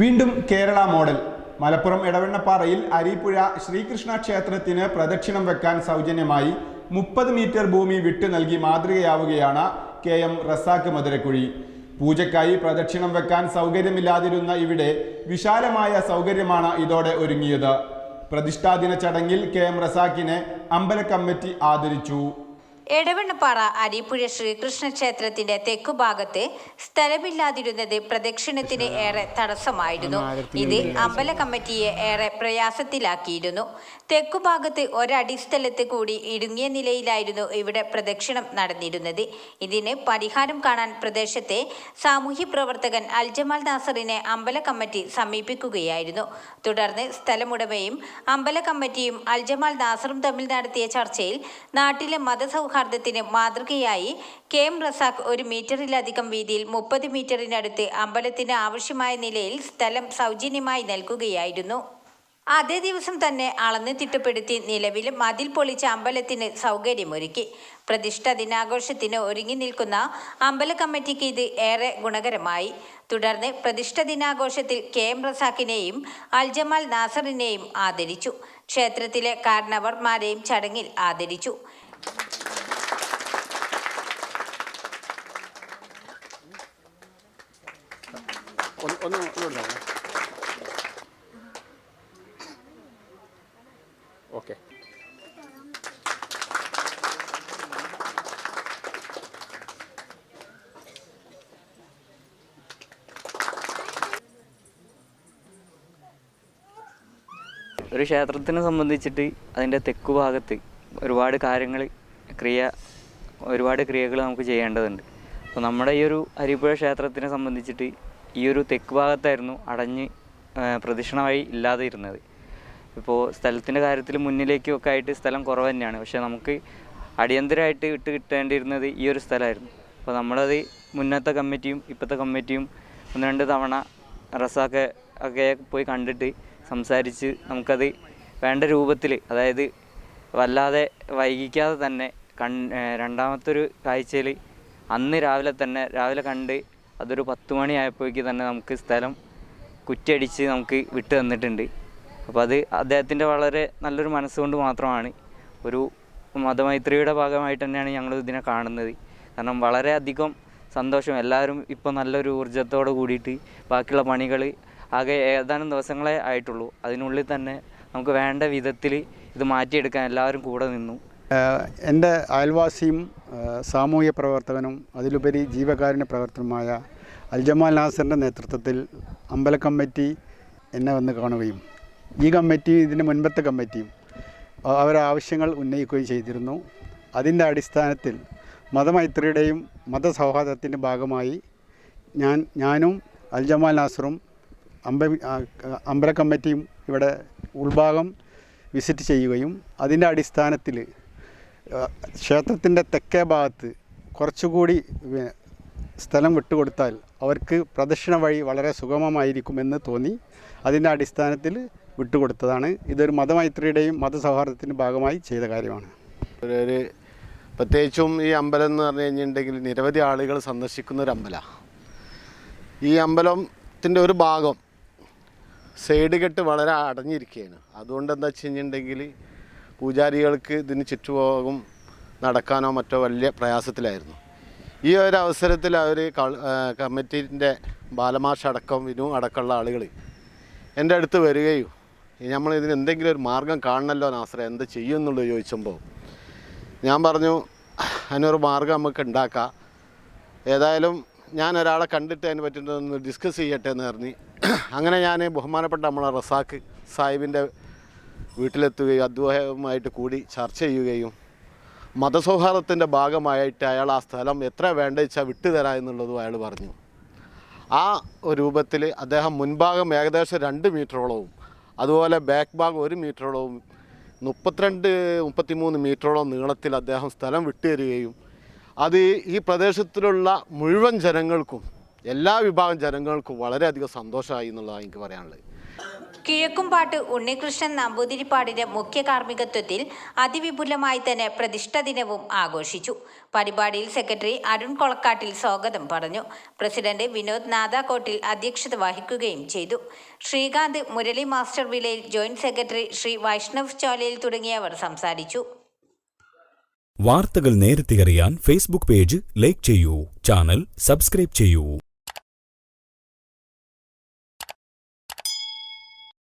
വീണ്ടും കേരള മോഡൽ. മലപ്പുറം എടവണ്ണപ്പാറയിൽ അരീപ്പുഴ ശ്രീകൃഷ്ണ ക്ഷേത്രത്തിന് പ്രദക്ഷിണം വെക്കാൻ സൗജന്യമായി മുപ്പത് മീറ്റർ ഭൂമി വിട്ടു നൽകി മാതൃകയാവുകയാണ് കെ എം റസാക്ക് മധുരക്കുഴി. പൂജയ്ക്കായി പ്രദക്ഷിണം വെക്കാൻ സൗകര്യമില്ലാതിരുന്ന ഇവിടെ വിശാലമായ സൗകര്യമാണ് ഇതോടെ ഒരുങ്ങിയത്. പ്രതിഷ്ഠാദിന ചടങ്ങിൽ കെ എം റസാക്കിനെ അമ്പല കമ്മിറ്റി ആദരിച്ചു. എടവണ്ണപ്പാറ അരിപ്പുഴ ശ്രീകൃഷ്ണ ക്ഷേത്രത്തിന്റെ തെക്കുഭാഗത്ത് സ്ഥലമില്ലാതിരുന്നത് പ്രദക്ഷിണത്തിന് ഏറെ തടസ്സമായിരുന്നു. ഇത് അമ്പല കമ്മിറ്റിയെ ഏറെ പ്രയാസത്തിലാക്കിയിരുന്നു. തെക്കുഭാഗത്ത് ഒരടി സ്ഥലത്ത് കൂടി ഇടുങ്ങിയ നിലയിലായിരുന്നു ഇവിടെ പ്രദക്ഷിണം നടന്നിരുന്നത്. ഇതിന് പരിഹാരം കാണാൻ പ്രദേശത്തെ സാമൂഹ്യ പ്രവർത്തകൻ അൽജമാൽ നാസറിനെ അമ്പല കമ്മിറ്റി സമീപിക്കുകയായിരുന്നു. തുടർന്ന് സ്ഥലമുടമയും അമ്പല കമ്മിറ്റിയും അൽജമാൽ നാസറും തമ്മിൽ നടത്തിയ ചർച്ചയിൽ നാട്ടിലെ മതസൗഹാർദ്ദത്തിന് മാതൃകയായി കെ എം റസാഖ് ഒരു മീറ്ററിലധികം വീതിയിൽ മുപ്പത് മീറ്ററിനടുത്ത് അമ്പലത്തിന് ആവശ്യമായ നിലയിൽ സ്ഥലം സൗജന്യമായി നൽകുകയായിരുന്നു. അതേ ദിവസം തന്നെ അളന്ന് തിട്ടപ്പെടുത്തി നിലവിൽ മതിൽ പൊളിച്ച അമ്പലത്തിന് സൗകര്യമൊരുക്കി. പ്രതിഷ്ഠ ദിനാഘോഷത്തിന് ഒരുങ്ങി നിൽക്കുന്ന അമ്പല കമ്മിറ്റിക്ക് ഇത് ഏറെ ഗുണകരമായി. തുടർന്ന് പ്രതിഷ്ഠ ദിനാഘോഷത്തിൽ കെ എം റസാഖിനെയും അൽജമാൽ നാസറിനെയും ആദരിച്ചു. ക്ഷേത്രത്തിലെ കാരണവർമാരെയും ചടങ്ങിൽ ആദരിച്ചു. ഒന്ന് ഒരു ക്ഷേത്രത്തിനെ സംബന്ധിച്ചിട്ട് അതിന്റെ തെക്കു ഭാഗത്ത് ഒരുപാട് കാര്യങ്ങൾ ക്രിയ ഒരുപാട് ക്രിയകൾ നമുക്ക് ചെയ്യേണ്ടതുണ്ട്. അപ്പോൾ നമ്മുടെ ഈ ഒരു അരിപ്പുഴ ക്ഷേത്രത്തിനെ സംബന്ധിച്ചിട്ട് ഈ ഒരു തെക്ക് ഭാഗത്തായിരുന്നു അടഞ്ഞ് പ്രദക്ഷിണ വഴി ഇല്ലാതെ ഇരുന്നത് ഇപ്പോൾ സ്ഥലത്തിന്റെ കാര്യത്തിൽ മുന്നിലേക്കും ഒക്കെ ആയിട്ട് സ്ഥലം കുറവ് തന്നെയാണ്. പക്ഷേ നമുക്ക് അടിയന്തരമായിട്ട് ഇട്ട് കിട്ടേണ്ടിയിരുന്നത് ഈ ഒരു സ്ഥലമായിരുന്നു. അപ്പോൾ നമ്മളത് മുന്നത്തെ കമ്മിറ്റിയും ഇപ്പോഴത്തെ കമ്മിറ്റിയും ഒന്ന് രണ്ട് തവണ റസാക്കെ ഒക്കെ പോയി കണ്ടിട്ട് സംസാരിച്ച് നമുക്കത് വേണ്ട രൂപത്തിൽ അതായത് വല്ലാതെ വൈകിക്കാതെ തന്നെ കൺ രണ്ടാമത്തൊരു കാഴ്ചയിൽ അന്ന് രാവിലെ തന്നെ രാവിലെ കണ്ട് അതൊരു പത്ത് മണിയായപ്പോഴേക്ക് തന്നെ നമുക്ക് സ്ഥലം കുറ്റിയടിച്ച് നമുക്ക് വിട്ട് തന്നിട്ടുണ്ട്. അപ്പോൾ അത് അദ്ദേഹത്തിന്റെ വളരെ നല്ലൊരു മനസ്സുകൊണ്ട് മാത്രമാണ്. ഒരു മതമൈത്രിയുടെ ഭാഗമായിട്ട് തന്നെയാണ് ഞങ്ങൾ ഇതിനെ കാണുന്നത്. കാരണം വളരെയധികം സന്തോഷം. എല്ലാവരും ഇപ്പോൾ നല്ലൊരു ഊർജത്തോട് കൂടിയിട്ട് ബാക്കിയുള്ള പണികൾ ആകെ ഏതാനും ദിവസങ്ങളെ ആയിട്ടുള്ളൂ. അതിനുള്ളിൽ തന്നെ നമുക്ക് വേണ്ട വിധത്തിൽ ഇത് മാറ്റിയെടുക്കാൻ എല്ലാവരും കൂടെ നിന്നു. എന്റെ അയൽവാസിയും സാമൂഹ്യ പ്രവർത്തകനും അതിലുപരി ജീവകാരുണ്യ പ്രവർത്തനമായ അൽജമാൽ നാസറിന്റെ നേതൃത്വത്തിൽ അമ്പല കമ്മിറ്റി എന്നെ വന്ന് കാണുകയും ഈ കമ്മിറ്റി ഇതിന്റെ മുൻപത്തെ കമ്മിറ്റിയും അവരുടെ ആവശ്യങ്ങൾ ഉന്നയിക്കുകയും ചെയ്തിരുന്നു. അതിന്റെ അടിസ്ഥാനത്തിൽ മതമൈത്രിയുടെയും മതസൗഹാർദ്ദത്തിന്റെ ഭാഗമായി ഞാൻ ഞാനും അൽജമാൽ നാസറും അമ്പ അമ്പല കമ്മിറ്റിയും ഇവിടെ ഉൾഭാഗം വിസിറ്റ് ചെയ്യുകയും അതിന്റെ അടിസ്ഥാനത്തിൽ ക്ഷേത്രത്തിന്റെ തെക്കേ ഭാഗത്ത് കുറച്ചുകൂടി സ്ഥലം വിട്ടുകൊടുത്താൽ അവർക്ക് പ്രദക്ഷിണ വഴി വളരെ സുഗമമായിരിക്കുമെന്ന് തോന്നി. അതിന്റെ അടിസ്ഥാനത്തിൽ വിട്ടുകൊടുത്തതാണ്. ഇതൊരു മതമൈത്രിയുടെയും മതസൗഹാർദ്ദത്തിന്റെ ഭാഗമായി ചെയ്ത കാര്യമാണ്. ഒരു പ്രത്യേകിച്ചും ഈ അമ്പലം എന്ന് പറഞ്ഞു കഴിഞ്ഞിട്ടുണ്ടെങ്കിൽ നിരവധി ആളുകൾ സന്ദർശിക്കുന്ന ഒരു അമ്പലമാണ് ഈ അമ്പലത്തിന്റെ ഒരു ഭാഗം സൈഡ് കെട്ട് വളരെ അടഞ്ഞിരിക്കുകയാണ്. അതുകൊണ്ട് എന്താ വെച്ച് കഴിഞ്ഞിട്ടുണ്ടെങ്കിൽ പൂജാരികൾക്ക് ഇതിന് ചുറ്റുപോകും നടക്കാനോ മറ്റോ വലിയ പ്രയാസത്തിലായിരുന്നു. ഈ ഒരു അവസരത്തിൽ അവർ കമ്മിറ്റീന്റെ ബാലമാഷ അടക്കം വിനു അടക്കമുള്ള ആളുകൾ എന്റെ അടുത്ത് വരികയും നമ്മൾ ഇതിന് എന്തെങ്കിലും ഒരു മാർഗം കാണണമല്ലോ നാസ്ര എന്ത് ചെയ്യും എന്നുള്ളത് ചോദിച്ചപ്പോൾ ഞാൻ പറഞ്ഞു അതിനൊരു മാർഗം നമുക്ക് ഉണ്ടാക്കാം. ഏതായാലും ഞാൻ ഒരാളെ കണ്ടിട്ട് അതിനെ പറ്റുന്നതൊന്ന് ഡിസ്കസ് ചെയ്യട്ടെ എന്ന് പറഞ്ഞ്. അങ്ങനെ ഞാൻ ബഹുമാനപ്പെട്ട നമ്മളെ റസാക്ക് സാഹിബിന്റെ വീട്ടിലെത്തുകയും അദ്ദേഹവുമായിട്ട് കൂടി ചർച്ച ചെയ്യുകയും മതസൗഹാർദ്ദത്തിന്റെ ഭാഗമായിട്ട് അയാൾ ആ സ്ഥലം എത്ര വേണ്ട വെച്ചാൽ വിട്ടുതരാം എന്നുള്ളതും അയാൾ പറഞ്ഞു. ആ രൂപത്തിൽ അദ്ദേഹം മുൻഭാഗം ഏകദേശം രണ്ട് മീറ്ററോളവും അതുപോലെ ബാക്ക് ഭാഗം ഒരു മീറ്ററോളവും മുപ്പത്തിരണ്ട് മുപ്പത്തിമൂന്ന് മീറ്ററോളം നീളത്തിൽ അദ്ദേഹം സ്ഥലം വിട്ടുതരികയും അത് ഈ പ്രദേശത്തിലുള്ള മുഴുവൻ ജനങ്ങൾക്കും എല്ലാ വിഭാഗം ജനങ്ങൾക്കും വളരെയധികം സന്തോഷമായി എന്നുള്ളതാണ് എനിക്ക് പറയാനുള്ളത്. കിഴക്കുംപാട്ട് ഉണ്ണികൃഷ്ണൻ നമ്പൂതിരിപ്പാടിന്റെ മുഖ്യ കാർമ്മികത്വത്തിൽ അതിവിപുലമായി തന്നെ പ്രതിഷ്ഠ ദിനവും ആഘോഷിച്ചു. പരിപാടിയിൽ സെക്രട്ടറി അരുൺ കൊളക്കാട്ടിൽ സ്വാഗതം പറഞ്ഞു. പ്രസിഡന്റ് വിനോദ് നാദാകോട്ടിൽ അധ്യക്ഷത വഹിക്കുകയും ചെയ്തു. Sreekanth Murali master Vilayil joint secretary Shri Vaishnav Cholayil തുടങ്ങിയവർ സംസാരിച്ചു. വാർത്തകൾ നേരത്തെ അറിയാൻ ഫേസ്ബുക്ക് പേജ് ലൈക്ക് ചെയ്യൂ. ചാനൽ സബ്സ്ക്രൈബ് ചെയ്യൂ.